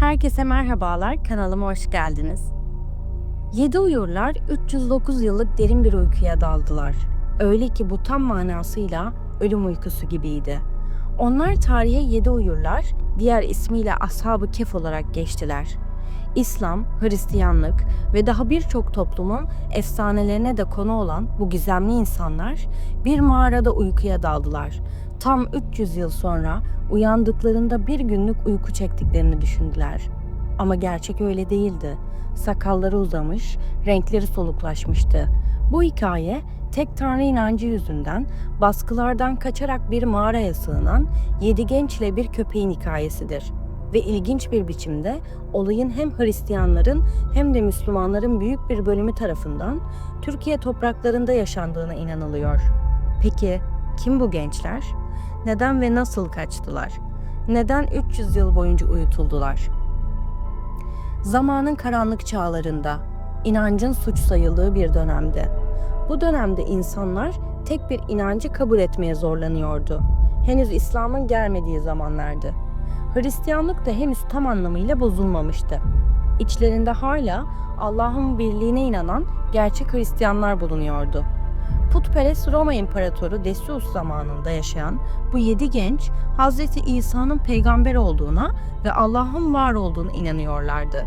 Herkese merhabalar, kanalıma hoş geldiniz. Yedi uyurlar 309 yıllık derin bir uykuya daldılar. Öyle ki bu tam manasıyla ölüm uykusu gibiydi. Onlar tarihe yedi uyurlar, diğer ismiyle Ashab-ı Kef olarak geçtiler. İslam, Hristiyanlık ve daha birçok toplumun efsanelerine de konu olan bu gizemli insanlar bir mağarada uykuya daldılar. Tam 300 yıl sonra uyandıklarında bir günlük uyku çektiklerini düşündüler. Ama gerçek öyle değildi. Sakalları uzamış, renkleri soluklaşmıştı. Bu hikaye tek tanrı inancı yüzünden baskılardan kaçarak bir mağaraya sığınan yedi gençle bir köpeğin hikayesidir. Ve ilginç bir biçimde olayın hem Hristiyanların hem de Müslümanların büyük bir bölümü tarafından Türkiye topraklarında yaşandığına inanılıyor. Peki kim bu gençler? Neden ve nasıl kaçtılar? Neden 300 yıl boyunca uyutuldular? Zamanın karanlık çağlarında, inancın suç sayıldığı bir dönemde. Bu dönemde insanlar tek bir inancı kabul etmeye zorlanıyordu. Henüz İslam'ın gelmediği zamanlardı. Hristiyanlık da henüz tam anlamıyla bozulmamıştı. İçlerinde hala Allah'ın birliğine inanan gerçek Hristiyanlar bulunuyordu. Putperest Roma İmparatoru Decius zamanında yaşayan bu yedi genç Hz. İsa'nın peygamber olduğuna ve Allah'ın var olduğunu inanıyorlardı.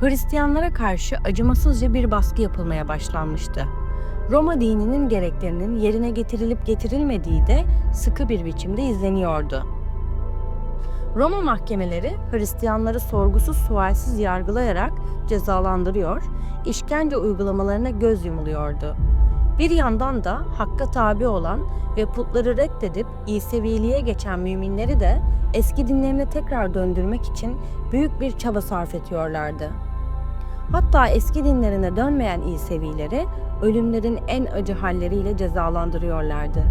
Hristiyanlara karşı acımasızca bir baskı yapılmaya başlanmıştı. Roma dininin gereklerinin yerine getirilip getirilmediği de sıkı bir biçimde izleniyordu. Roma mahkemeleri Hristiyanları sorgusuz sualsiz yargılayarak cezalandırıyor, işkence uygulamalarına göz yumuluyordu. Bir yandan da hakka tabi olan ve putları reddedip İseviliğe geçen müminleri de eski dinlerine tekrar döndürmek için büyük bir çaba sarf ediyorlardı. Hatta eski dinlerine dönmeyen İsevileri ölümlerin en acı halleriyle cezalandırıyorlardı.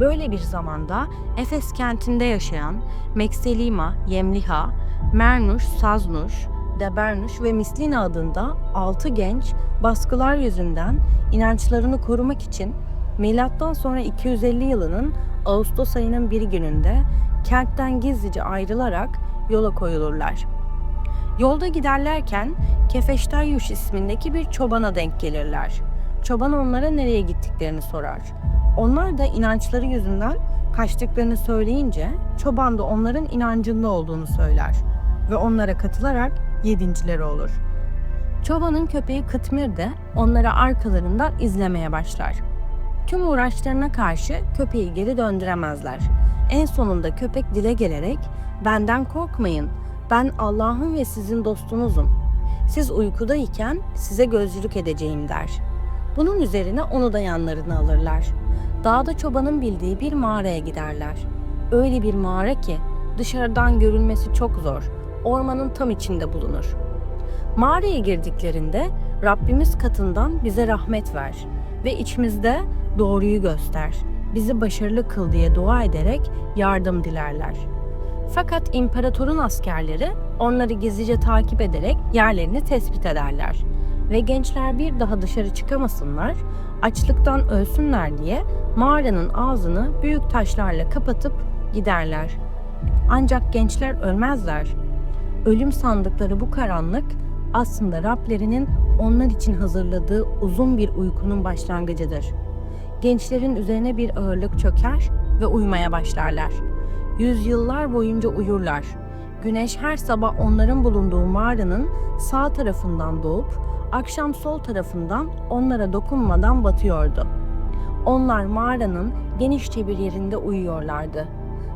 Böyle bir zamanda Efes kentinde yaşayan Mekselima, Yemliha, Mernuş, Saznuş, Debernuş ve Mislina adında 6 genç baskılar yüzünden inançlarını korumak için milattan sonra 250 yılının Ağustos ayının bir gününde kentten gizlice ayrılarak yola koyulurlar. Yolda giderlerken Kefeştayyuş ismindeki bir çobana denk gelirler. Çoban onlara nereye gittiklerini sorar. Onlar da inançları yüzünden kaçtıklarını söyleyince çoban da onların inancında olduğunu söyler ve onlara katılarak yedincileri olur. Çobanın köpeği Kıtmir de onlara arkalarından izlemeye başlar. Tüm uğraşlarına karşı köpeği geri döndüremezler. En sonunda köpek dile gelerek benden korkmayın ben Allah'ın ve sizin dostunuzum. Siz uykudayken size gözcülük edeceğim der. Bunun üzerine onu da yanlarına alırlar. Dağda çobanın bildiği bir mağaraya giderler. Öyle bir mağara ki dışarıdan görülmesi çok zor. Ormanın tam içinde bulunur. Mağaraya girdiklerinde Rabbimiz katından bize rahmet ver ve içimizde doğruyu göster. Bizi başarılı kıl diye dua ederek yardım dilerler. Fakat imparatorun askerleri onları gizlice takip ederek yerlerini tespit ederler ve gençler bir daha dışarı çıkamasınlar, açlıktan ölsünler diye mağaranın ağzını büyük taşlarla kapatıp giderler. Ancak gençler ölmezler. Ölüm sandıkları bu karanlık aslında Rablerinin onlar için hazırladığı uzun bir uykunun başlangıcıdır. Gençlerin üzerine bir ağırlık çöker ve uyumaya başlarlar. Yüzyıllar boyunca uyurlar. Güneş her sabah onların bulunduğu mağaranın sağ tarafından doğup akşam sol tarafından onlara dokunmadan batıyordu. Onlar mağaranın genişçe bir yerinde uyuyorlardı.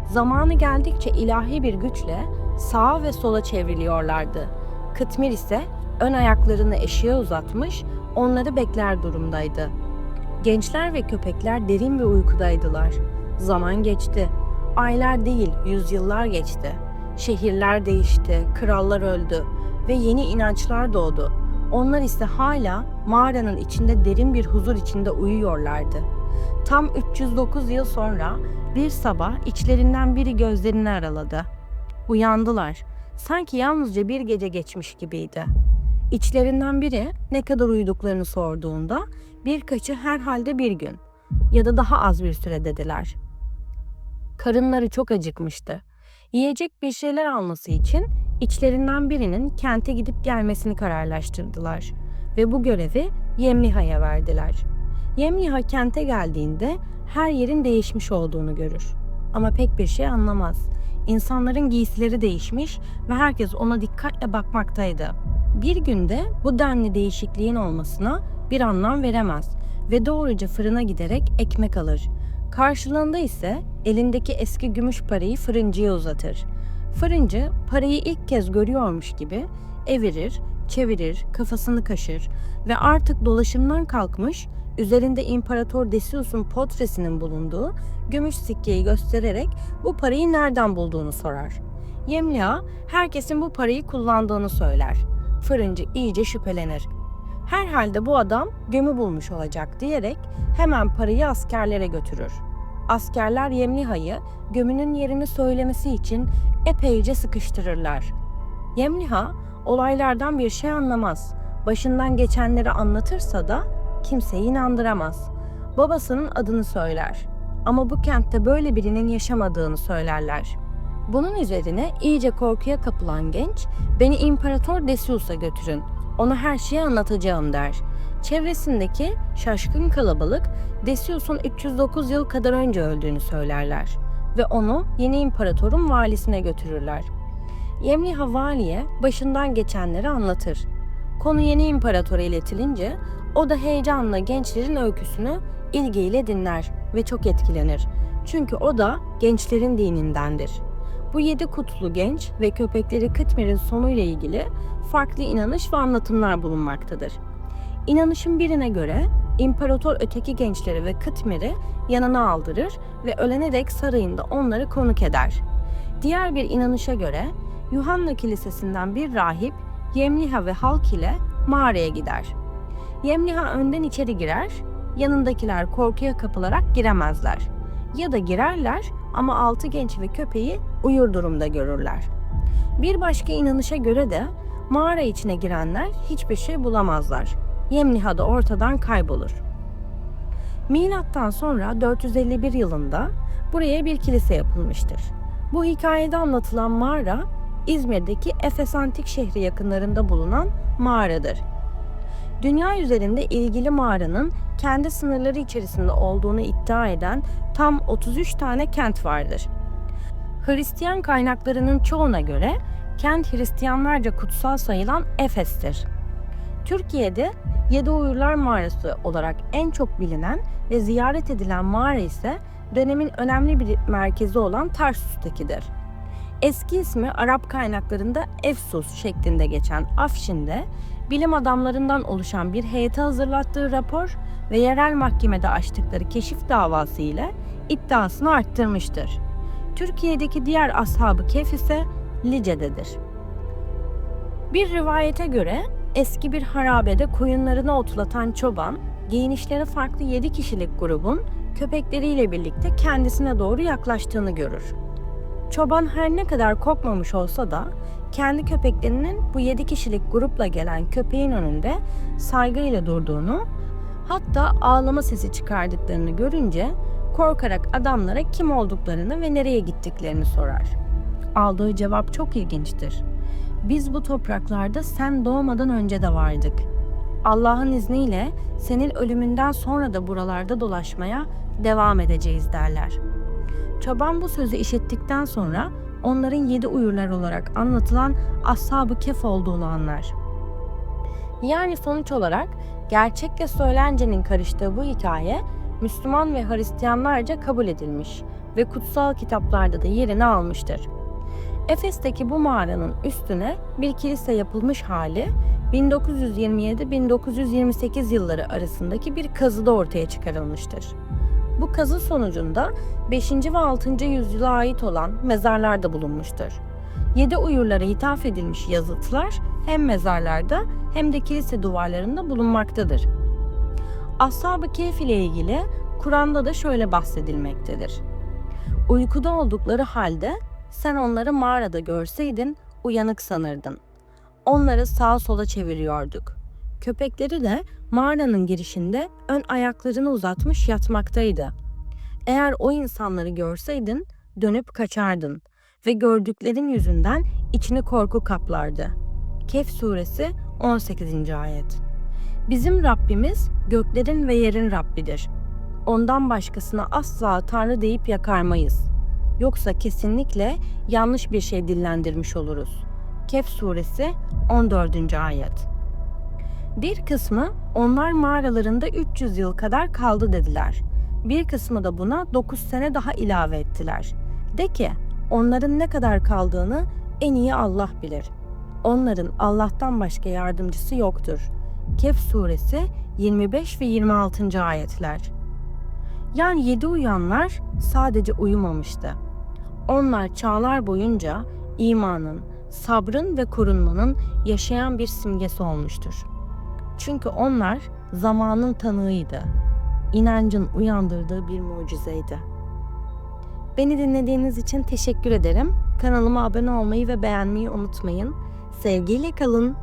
Zamanı geldikçe ilahi bir güçle sağa ve sola çevriliyorlardı. Kıtmir ise ön ayaklarını eşiğe uzatmış, onları bekler durumdaydı. Gençler ve köpekler derin bir uykudaydılar. Zaman geçti. Aylar değil, yüzyıllar geçti. Şehirler değişti, krallar öldü ve yeni inançlar doğdu. Onlar ise hala mağaranın içinde derin bir huzur içinde uyuyorlardı. Tam 309 yıl sonra bir sabah içlerinden biri gözlerini araladı. Uyandılar. Sanki yalnızca bir gece geçmiş gibiydi. İçlerinden biri ne kadar uyuduklarını sorduğunda birkaçı herhalde bir gün ya da daha az bir süre dediler. Karınları çok acıkmıştı. Yiyecek bir şeyler alması için içlerinden birinin kente gidip gelmesini kararlaştırdılar ve bu görevi Yemliha'ya verdiler. Yemliha kente geldiğinde her yerin değişmiş olduğunu görür. Ama pek bir şey anlamaz. İnsanların giysileri değişmiş ve herkes ona dikkatle bakmaktaydı. Bir günde bu denli değişikliğin olmasına bir anlam veremez ve doğruca fırına giderek ekmek alır. Karşılığında ise elindeki eski gümüş parayı fırıncıya uzatır. Fırıncı parayı ilk kez görüyormuş gibi evirir, çevirir, kafasını kaşır ve artık dolaşımdan kalkmış, üzerinde İmparator Decius'un portresinin bulunduğu gümüş sikkeyi göstererek bu parayı nereden bulduğunu sorar. Yemliha herkesin bu parayı kullandığını söyler. Fırıncı iyice şüphelenir. Herhalde bu adam gömü bulmuş olacak diyerek hemen parayı askerlere götürür. Askerler Yemliha'yı gömünün yerini söylemesi için epeyce sıkıştırırlar. Yemliha olaylardan bir şey anlamaz. Başından geçenleri anlatırsa da kimseyi inandıramaz. Babasının adını söyler. Ama bu kentte böyle birinin yaşamadığını söylerler. Bunun üzerine iyice korkuya kapılan genç, beni İmparator Decius'a götürün, ona her şeyi anlatacağım der. Çevresindeki şaşkın kalabalık Decius'un 309 yıl kadar önce öldüğünü söylerler ve onu yeni imparatorun valisine götürürler. Yemliha valiye başından geçenleri anlatır. Konu yeni imparatora iletilince o da heyecanla gençlerin öyküsünü ilgiyle dinler ve çok etkilenir. Çünkü o da gençlerin dinindendir. Bu yedi kutlu genç ve köpekleri Kıtmir'in sonuyla ilgili farklı inanış ve anlatımlar bulunmaktadır. İnanışın birine göre imparator öteki gençleri ve Kıtmir'i yanına aldırır ve ölene dek sarayında onları konuk eder. Diğer bir inanışa göre Yuhanna Kilisesi'nden bir rahip Yemliha ve halk ile mağaraya gider. Yemliha önden içeri girer, yanındakiler korkuya kapılarak giremezler. Ya da girerler ama altı genç ve köpeği uyur durumda görürler. Bir başka inanışa göre de mağara içine girenler hiçbir şey bulamazlar. Yemliha da ortadan kaybolur. Milattan sonra 451 yılında buraya bir kilise yapılmıştır. Bu hikayede anlatılan mağara İzmir'deki Efes Antik şehri yakınlarında bulunan mağaradır. Dünya üzerinde ilgili mağaranın kendi sınırları içerisinde olduğunu iddia eden tam 33 tane kent vardır. Hristiyan kaynaklarının çoğuna göre kent Hristiyanlarca kutsal sayılan Efes'tir. Türkiye'de Yedi Uyurlar Mağarası olarak en çok bilinen ve ziyaret edilen mağara ise dönemin önemli bir merkezi olan Tarsus'takidir. Eski ismi Arap kaynaklarında Efsus şeklinde geçen Afşin'de bilim adamlarından oluşan bir heyete hazırlattığı rapor ve yerel mahkemede açtıkları keşif davası ile iddiasını arttırmıştır. Türkiye'deki diğer ashabı kef ise Lice'dedir. Bir rivayete göre eski bir harabede koyunlarını otlatan çoban, giyinişleri farklı 7 kişilik grubun köpekleriyle birlikte kendisine doğru yaklaştığını görür. Çoban her ne kadar korkmamış olsa da kendi köpeklerinin bu 7 kişilik grupla gelen köpeğin önünde saygıyla durduğunu, hatta ağlama sesi çıkardıklarını görünce korkarak adamlara kim olduklarını ve nereye gittiklerini sorar. Aldığı cevap çok ilginçtir. Biz bu topraklarda sen doğmadan önce de vardık. Allah'ın izniyle senin ölümünden sonra da buralarda dolaşmaya devam edeceğiz derler. Çoban bu sözü işittikten sonra onların yedi uyurlar olarak anlatılan Ashab-ı Kef olduğunu anlar. Yani sonuç olarak gerçekle söylencenin karıştığı bu hikaye Müslüman ve Hristiyanlarca kabul edilmiş ve kutsal kitaplarda da yerini almıştır. Efes'teki bu mağaranın üstüne bir kilise yapılmış hali 1927-1928 yılları arasındaki bir kazıda ortaya çıkarılmıştır. Bu kazı sonucunda 5. ve 6. yüzyıla ait olan mezarlar da bulunmuştur. Yedi uyurlara hitap edilmiş yazıtlar hem mezarlarda hem de kilise duvarlarında bulunmaktadır. Ashab-ı Kehf ile ilgili Kur'an'da da şöyle bahsedilmektedir. Uykuda oldukları halde sen onları mağarada görseydin uyanık sanırdın. Onları sağa sola çeviriyorduk. Köpekleri de mağaranın girişinde ön ayaklarını uzatmış yatmaktaydı. Eğer o insanları görseydin dönüp kaçardın. ve gördüklerin yüzünden içini korku kaplardı. Kehf suresi 18. ayet. Bizim Rabbimiz göklerin ve yerin Rabbidir. Ondan başkasına asla Tanrı deyip yakarmayız. Yoksa kesinlikle yanlış bir şey dillendirmiş oluruz. Kehf suresi 14. ayet. Bir kısmı onlar mağaralarında 300 yıl kadar kaldı dediler. Bir kısmı da buna 9 sene daha ilave ettiler. De ki onların ne kadar kaldığını en iyi Allah bilir. Onların Allah'tan başka yardımcısı yoktur. Kehf suresi 25 ve 26. ayetler. Yani yedi uyanlar sadece uyumamıştı. Onlar çağlar boyunca imanın, sabrın ve korunmanın yaşayan bir simgesi olmuştur. Çünkü onlar zamanın tanığıydı. İnancın uyandırdığı bir mucizeydi. Beni dinlediğiniz için teşekkür ederim. Kanalıma abone olmayı ve beğenmeyi unutmayın. Sevgiyle kalın.